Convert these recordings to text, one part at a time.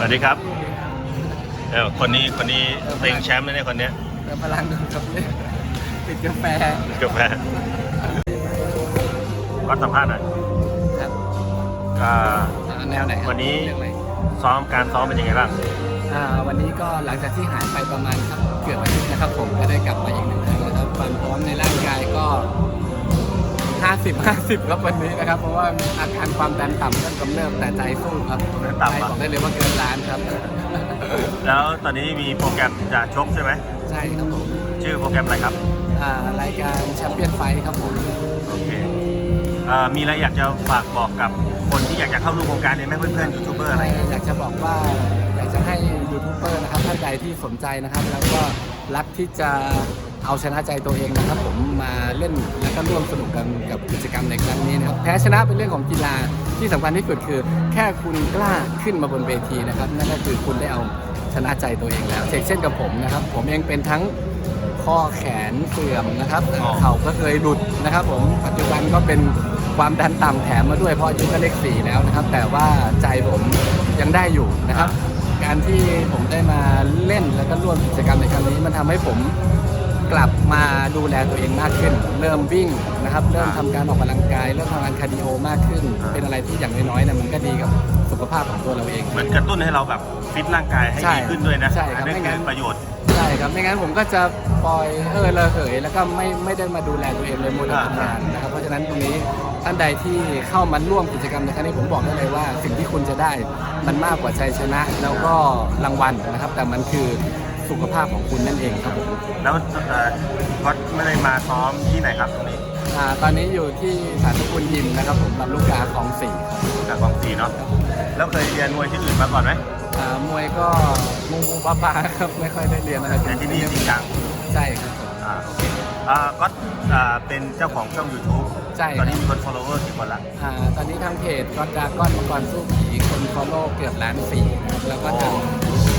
วัสดีครับเออคนนี้คนนี้เต็งแชมป์เลยเนี่ยคนเนี้ยเติมพลังดูครับเนี่ยติดกาแฟกาแฟก็สัมภาษณ์หน่อยครับก็อ่าแนวไหนครับวันนี้เรื่องอะไรซ้อมการซ้อมเป็นยังไงบ้าง อ่าวันนี้ก็หลังจากที่หายไปประมาณครับเกือบอาทิตย์นะครับผมก็ได้กลับมาอีกหนึ่งครั้ง 50 50ครับวันนี้นะครับ เพราะว่าอาการความดันต่ำเริ่มกำเริบแต่ใจสู้ครับดันต่ำใจเหรอบอกได้เลยว่าเกินล้านครับ แล้วตอนนี้มีโปรแกรมจะชกใช่ไหม ใช่ครับผมชื่อโปรแกรมอะไรครับ อ่ารายการแชมเปี้ยนไฟครับผม โอเคเอ่อมีอะไรอยากจะฝากบอกกับคนที่อยากจะเข้าร่วมโครงการนี้ไหมเพื่อนๆยูทูบเบอร์อะไร อยากจะบอกว่าอยากจะให้ยูทูบเบอร์นะครับท่านใดที่สนใจนะครับ แล้วก็รักที่จะ เอาชนะใจตัวเองนะครับ ผมมาเล่นแล้วก็ร่วมสนุกกันกับกิจกรรมในครั้งนี้นะครับแพ้ชนะเป็นเรื่องของกีฬาที่สำคัญที่สุดคือ แค่คุณกล้าขึ้นมาบนเวทีนะครับนั่นก็คือคุณได้เอาชนะใจตัวเองแล้วเช่นกับผมนะครับ ผมเองเป็นทั้งข้อแขนเสื่อมนะครับเข่าก็เคยหลุดนะครับ ผมปัจจุบันก็เป็นความดันต่ำแถมมาด้วยเพราะอายุก็เลขสี่แล้วนะครับ แต่ว่าใจผมยังได้อยู่นะครับ การที่ผมได้มาเล่นแล้วก็ร่วมกิจกรรมในครั้งนี้มันทำให้ผม กลับมาดูแลตัวเองมากขึ้น เริ่มวิ่งนะครับ เริ่มทำการออกกำลังกาย เริ่มทำงานคาร์ดิโอมากขึ้นเป็นอะไรที่อย่างน้อยๆเนี่ยมันก็ดีกับสุขภาพของตัวเราเอง เหมือนกระตุ้นให้เราแบบฟิตร่างกายให้ใช่ดีขึ้นด้วยนะใช่ครับได้ไม่งั้เกินดประโยชน์ ใช่ครับ ไม่งั้นผมก็จะปล่อยเออเลอะเหยแล้วก็ไม่ไม่ได้มาดูแลตัวเองเลยมัวแต่ทำงานนะครับ เพราะฉะนั้นตรงนี้ท่านใดที่เข้ามาร่วมกิจกรรมในครั้งนี้ผมบอกได้เลยว่า สิ่งที่คุณจะได้มันมากกว่าชัยชนะ แล้วก็รางวัลนะครับ แต่มันคือ สุขภาพของคุณนั่นเองครับผมแล้วเอ่อก็ไม่ได้มาซ้อมที่ไหนครับตรงนี้อ่าตอนนี้อยู่ที่สารสกุลยิมนะครับผมลำลูกกาของสี่ครับจากกองสีเนาะแล้วเคยเรียนมวยที่อื่นมาก่อนไหมอ่ามวยก็มูมูปาปาครับไม่ค่อยได้เรียนอะไรแต่ที่นี่จริงจังใช่ครับผม อ่าโอเคอ่าก็อ่าเป็นเจ้าของช่อง YouTube ใช่ครับ ตอนนี้มีคน follower กี่คนละอ่าตอนนี้ทางเพจก็ดราก้อนมังกรสู้ผีคนฟอลโล่เกือบล้านสี่นะครับแล้วก็ทาง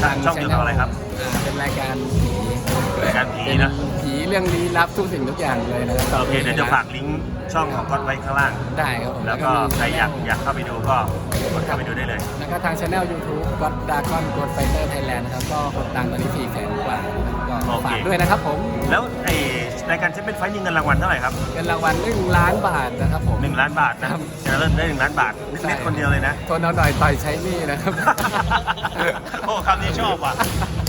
ทางช่องเกี่ยวกับอะไรครับ อ่าเป็นรายการผีรายการผีเป็นนะผีเรื่องลี้ลับทุกสิ่งทุกอย่างเลยนะครับโอเคเดี๋ยวจะฝากลิงก์ช่องของก๊อตไว้ข้างล่าง ได้ครับผมแล้วก็มี ใครอยากอยากเข้าไปดูก็กดเข้าไปดูได้เลย แล้วก็ทางช anel YouTube ก็ดราก้อนกดไฟเตอร์ไทยแลนด์นะครับ ก็กดดังตอนนี้สี่แสนกว่านะครับก็โอเค ฝากด้วยนะครับผม แล้วไอ้ รายการแชมเปี้ยนไฟท์ยิงเงินรางวัลเท่าไหร่ครับเป็นรางวัลหนึ่งล้านบาทนะครับผมหนึ่งล้านบาทนะครับชนะเลิศได้หนึ่งล้านบาทใช่เน็ตคนเดียวเลยนะทนเอาหน่อยต่อยใช้หนี่นะครับ โอ้คำนี้ชอบว่ะ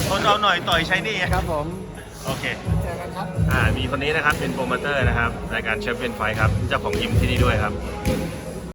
ทนเอาหน่อยต่อยใช้หนี่ครับผมโอเคเจอกันครับอ่ามีคนนี้นะครับเป็นโปรโมเตอร์นะครับรายการแชมเปี้ยนไฟครับเจ้าของยิมที่นี่ด้วยครับ